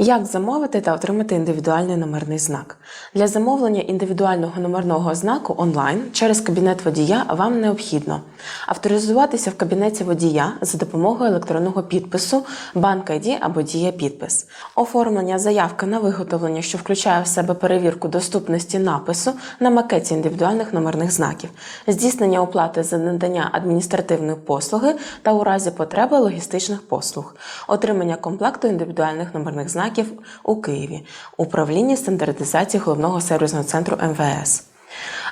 Як замовити та отримати індивідуальний номерний знак? Для замовлення індивідуального номерного знаку онлайн через кабінет водія вам необхідно авторизуватися в кабінеті водія за допомогою електронного підпису Банк ID або Дія підпис, оформлення заявки на виготовлення, що включає в себе перевірку доступності напису на макеті індивідуальних номерних знаків, здійснення оплати за надання адміністративної послуги та у разі потреби логістичних послуг, отримання комплекту індивідуальних номерних знаків у Києві, управління стандартизації головного сервісного центру МВС,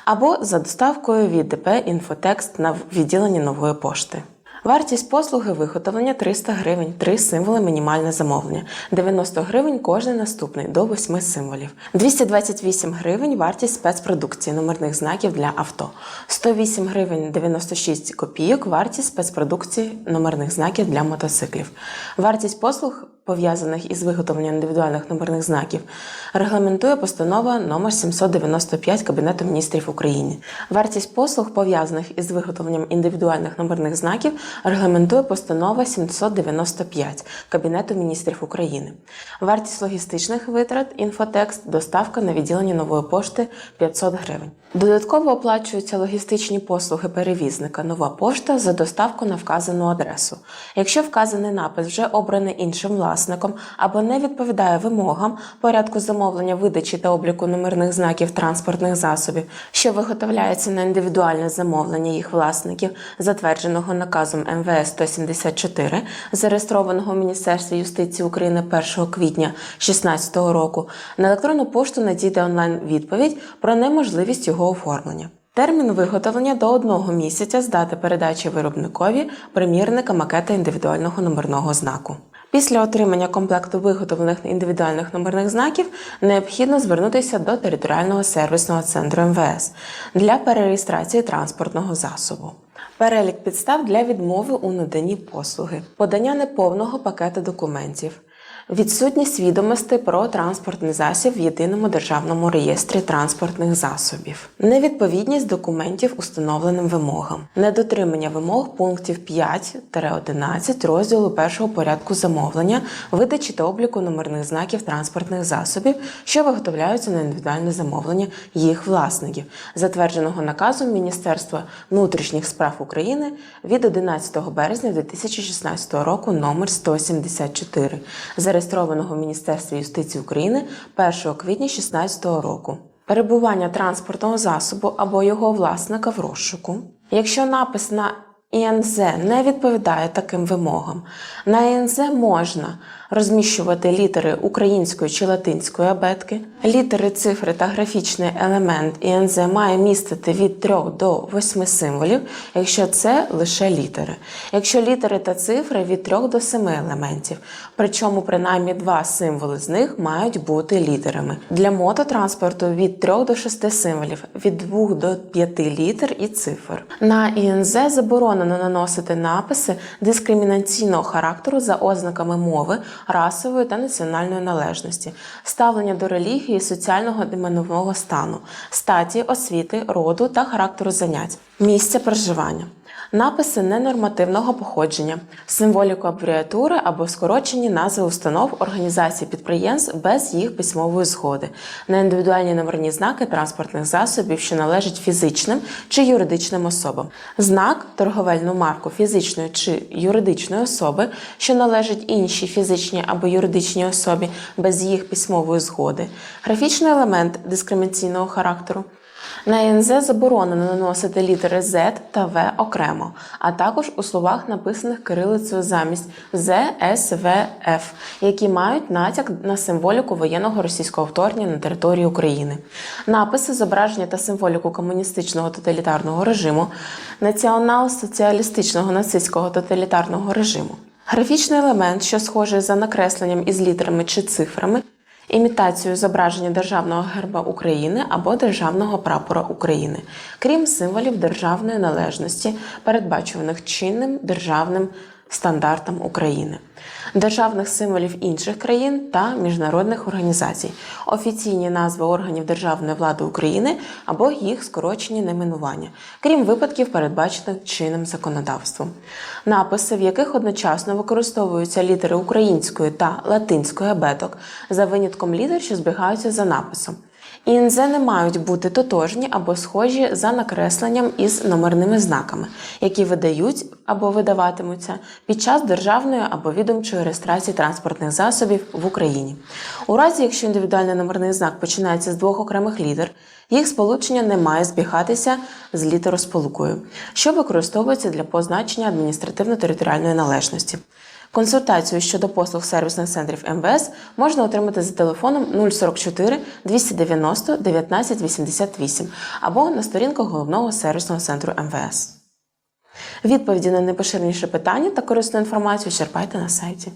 або за доставкою від ДП «Інфотекст» на відділенні нової пошти. Вартість послуги виготовлення 300 гривень, 3 символи мінімальне замовлення, 90 гривень кожен наступний до 8 символів, 228 гривень вартість спецпродукції номерних знаків для авто, 108 гривень 96 копійок вартість спецпродукції номерних знаків для мотоциклів. Вартість послуг пов'язаних із виготовленням індивідуальних номерних знаків, регламентує постанова номер 795 Кабінету міністрів України. Вартість послуг, пов'язаних із виготовленням індивідуальних номерних знаків, регламентує постанова 795 Кабінету міністрів України. Вартість логістичних витрат, інфотекст, доставка на відділення нової пошти 500 гривень. Додатково оплачуються логістичні послуги перевізника нова пошта за доставку на вказану адресу. Якщо вказаний напис вже обраний іншим власником або не відповідає вимогам порядку замовлення видачі та обліку номерних знаків транспортних засобів, що виготовляються на індивідуальне замовлення їх власників, затвердженого наказом МВС 174, зареєстрованого в Міністерстві юстиції України 1 квітня 2016 року, на електронну пошту надійде онлайн відповідь про неможливість його оформлення. Термін виготовлення до одного місяця з дати передачі виробникові примірника макета індивідуального номерного знаку. Після отримання комплекту виготовлених індивідуальних номерних знаків необхідно звернутися до територіального сервісного центру МВС для перереєстрації транспортного засобу. Перелік підстав для відмови у наданні послуги, подання неповного пакету документів, відсутність відомостей про транспортний засіб в єдиному державному реєстрі транспортних засобів, невідповідність документів установленим вимогам, недотримання вимог пунктів 5-11 розділу першого порядку замовлення, видачі та обліку номерних знаків транспортних засобів, що виготовляються на індивідуальне замовлення їх власників, затвердженого наказом Міністерства внутрішніх справ України від 11 березня 2016 року номер 174, зареєстрованого в Міністерстві юстиції України 1 квітня 2016 року. Перебування транспортного засобу або його власника в розшуку. Якщо напис на ІНЗ не відповідає таким вимогам, на ІНЗ можна розміщувати літери української чи латинської абетки, літери, цифри та графічний елемент ІНЗ має містити від 3 до 8 символів, якщо це лише літери. Якщо літери та цифри від 3 до 7 елементів, причому принаймні два символи з них мають бути літерами. Для мототранспорту від 3 до 6 символів, від 2 до 5 літер і цифр. На ІНЗ заборонено наносити написи дискримінаційного характеру за ознаками мови, расової та національної належності, ставлення до релігії, соціального і стану, статі, освіти, роду та характеру занять, місця проживання. Написи ненормативного походження, символіку абревіатури або скорочені назви установ, організацій підприємств без їх письмової згоди, на індивідуальні номерні знаки транспортних засобів, що належать фізичним чи юридичним особам, знак, торговельну марку фізичної чи юридичної особи, що належать іншій фізичній або юридичній особі без їх письмової згоди, графічний елемент дискримінаційного характеру. На НЗ заборонено наносити літери Z та В окремо, а також у словах, написаних кирилицею замість З, С, В, Ф, які мають натяк на символіку воєнного російського вторгнення на території України. Написи, зображення та символіку комуністичного тоталітарного режиму, націонал-соціалістичного нацистського тоталітарного режиму. Графічний елемент, що схожий за накресленням із літерами чи цифрами, імітацію зображення державного герба України або державного прапора України, крім символів державної належності, передбачуваних чинним державним стандартам України, державних символів інших країн та міжнародних організацій, офіційні назви органів державної влади України або їх скорочені найменування, крім випадків, передбачених чинним законодавством, написи, в яких одночасно використовуються літери української та латинської абеток, за винятком літер, що збігаються за написом. ІНЗ не мають бути тотожні або схожі за накресленням із номерними знаками, які видають або видаватимуться під час державної або відомчої реєстрації транспортних засобів в Україні. У разі, якщо індивідуальний номерний знак починається з двох окремих літер, їх сполучення не має збігатися з літеросполукою, що використовується для позначення адміністративно-територіальної належності. Консультацію щодо послуг сервісних центрів МВС можна отримати за телефоном 044 290 1988 або на сторінках головного сервісного центру МВС. Відповіді на найпоширеніше питання та корисну інформацію черпайте на сайті.